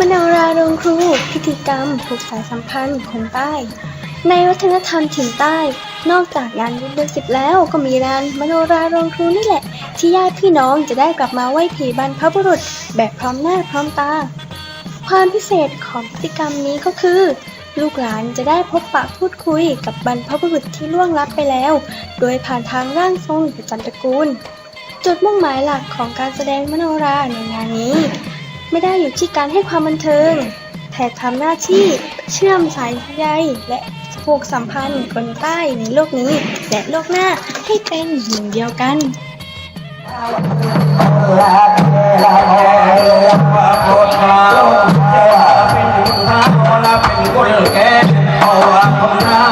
มโนราโรงครู พิธีกรรมผูกสายสัมพันธ์คนใต้ ในวัฒนธรรมถิ่นใต้ นอกจากงานบุญเดือนสิบแล้วก็มีงานมโนราโรงครูนี่แหละ ที่ญาติพี่น้องจะได้กลับมาไหว้ผีบรรพบุรุษ แบบพร้อมหน้าพร้อมตา ความพิเศษของพิธีกรรมนี้ก็คือ ลูกหลานจะได้พบปะพูดคุยกับบรรพบุรุษที่ล่วงลับไปแล้ว โดยผ่านทางร่างทรงประจำตระกูล จุดมุ่งหมายหลักของการแสดงมโนราในงานนี้ ไม่ได้อยู่ที่การให้ความบันเทิง แต่ทำหน้าที่เชื่อมสายใยและผูกสัมพันธ์คนใต้ในโลกนี้ และโลกหน้าให้เป็นหนึ่งเดียวกันเ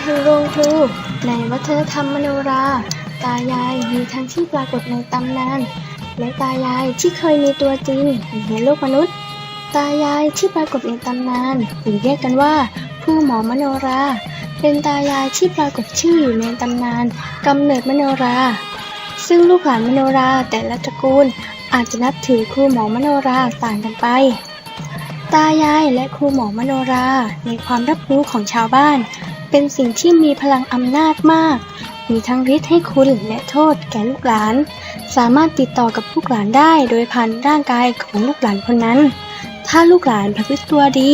เทศแห่งโรงครู ในวัฒนธรรมมโนรา ตายายมีทั้งที่ปรากฏในตำนาน และตายายที่เคยมีตัวจริงอยู่ในโลกมนุษย์ ตายายที่ปรากฏในตำนานหรือเรียกกันว่า ผู้หมอมโนรา เป็นตายายที่ปรากฏชื่ออยู่ในตำนานกำเนิดมโนรา ซึ่งลูกหลานมโนราแต่ละตระกูลอาจจะนับถือครูหมอมโนราต่างกันไป ตายายและครูหมอมโนรา ในความรับรู้ของชาวบ้าน เป็นสิ่งที่มีพลังอำนาจมาก มีทั้งฤทธิ์ให้คุณและโทษแก่ลูกหลาน สามารถติดต่อกับลูกหลานได้โดยผ่านร่างกายของลูกหลานคนนั้น ถ้าลูกหลานประพฤติตัวดี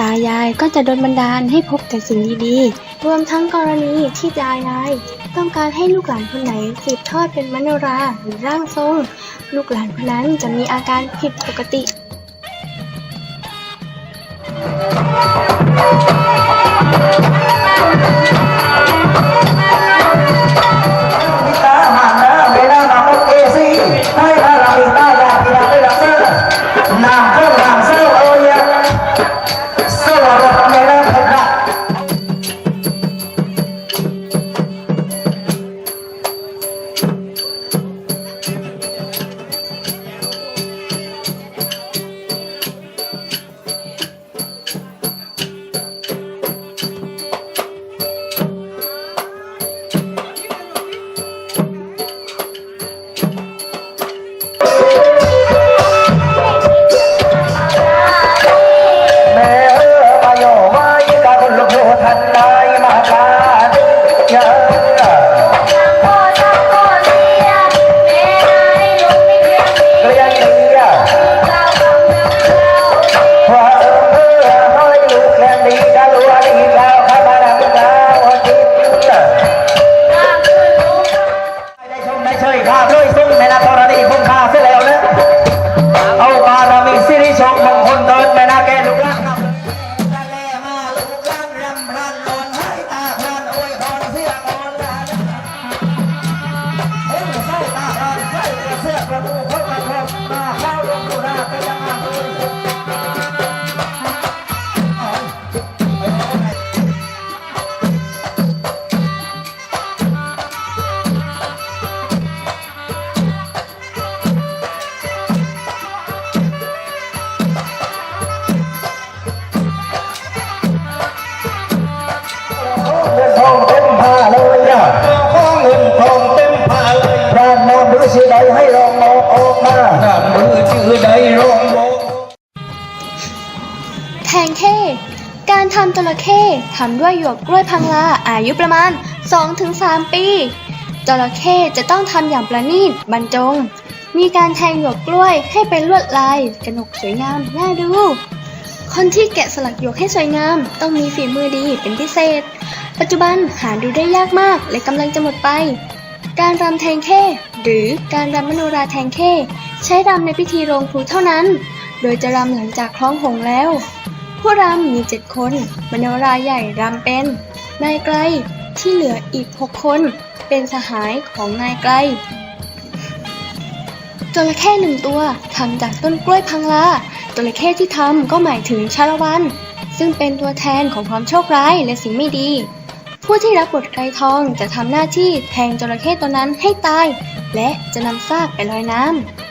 ตายายก็จะโดนบันดาลให้พบแต่สิ่งดีๆ รวมทั้งกรณีที่ตายายต้องการให้ลูกหลานคนไหนสืบทอดเป็นมโนราหรือร่างทรง ลูกหลานคนนั้นจะมีอาการผิดปกติ ใดให้ลองบอกออกมาหน้ามือชื่อใดลองบอกแทงเข้การทำจระเข้ทำด้วยหยวกกล้วยพังลาอายุประมาณ 2-3 ปีจระเข้จะต้องทำอย่างประณีตบรรจง มีการแทงหยวกกล้วยให้เป็นลวดลายกระหนกสวยงามน่าดู คนที่แกะสลักหยวกให้สวยงาม ต้องมีฝีมือดีเป็นพิเศษ ปัจจุบันหาดูได้ยากมากและกำลังจะหมดไป การรำแทงเข้ หรือการรำมโนราแทงเข้ ใช้รำในพิธีโรงครูเท่านั้น โดยจะรำหลังจากคล้องหงแล้ว ผู้รำมีเจ็ดคน มโนราใหญ่รำเป็นนายไกลที่เหลืออีกหกคน เป็นสหายของนายไกลจระเข้หนึ่งตัวทำจากต้นกล้วยพังลาจระเข้ที่ทำก็หมายถึงชาละวัน ซึ่งเป็นตัวแทนของความโชคร้ายและสิ่งไม่ดี ผู้ที่รับบทไกรทองจะทำหน้าที่แทงจระเข้ตัวนั้นให้ตาย และจะนำซากไปลอยน้ำ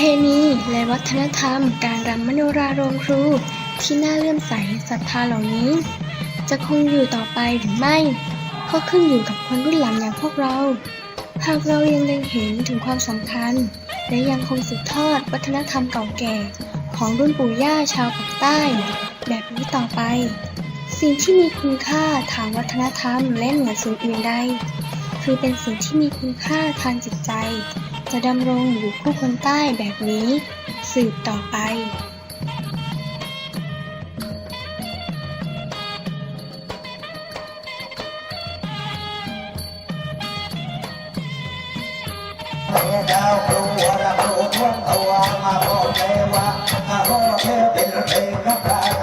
เพณีและวัฒนธรรม การรำมโนราโรงครู ที่น่าเลื่อมใสศรัทธาเหล่านี้ จะคงอยู่ต่อไปหรือไม่ ก็ขึ้นอยู่กับคนรุ่นหลังอย่างพวกเรา หากเรายังเล็งเห็นถึงความสำคัญ และยังคงสืบทอดวัฒนธรรมเก่าแก่ ของรุ่นปู่ย่าชาวปากใต้ แบบนี้ต่อไป สิ่งที่มีคุณค่าทางวัฒนธรรมและเหนือสิ่งอื่นใดคือเป็นสิ่งที่มีคุณค่าทางจิตใจ จะดำรงอยู่คู่คนใต้แบบนี้ สืบต่อไปเจ้าครูวรครูท่วงตัวมาบอกเลยว่าข้าพ่อแค่เป็นเพลงกับใคร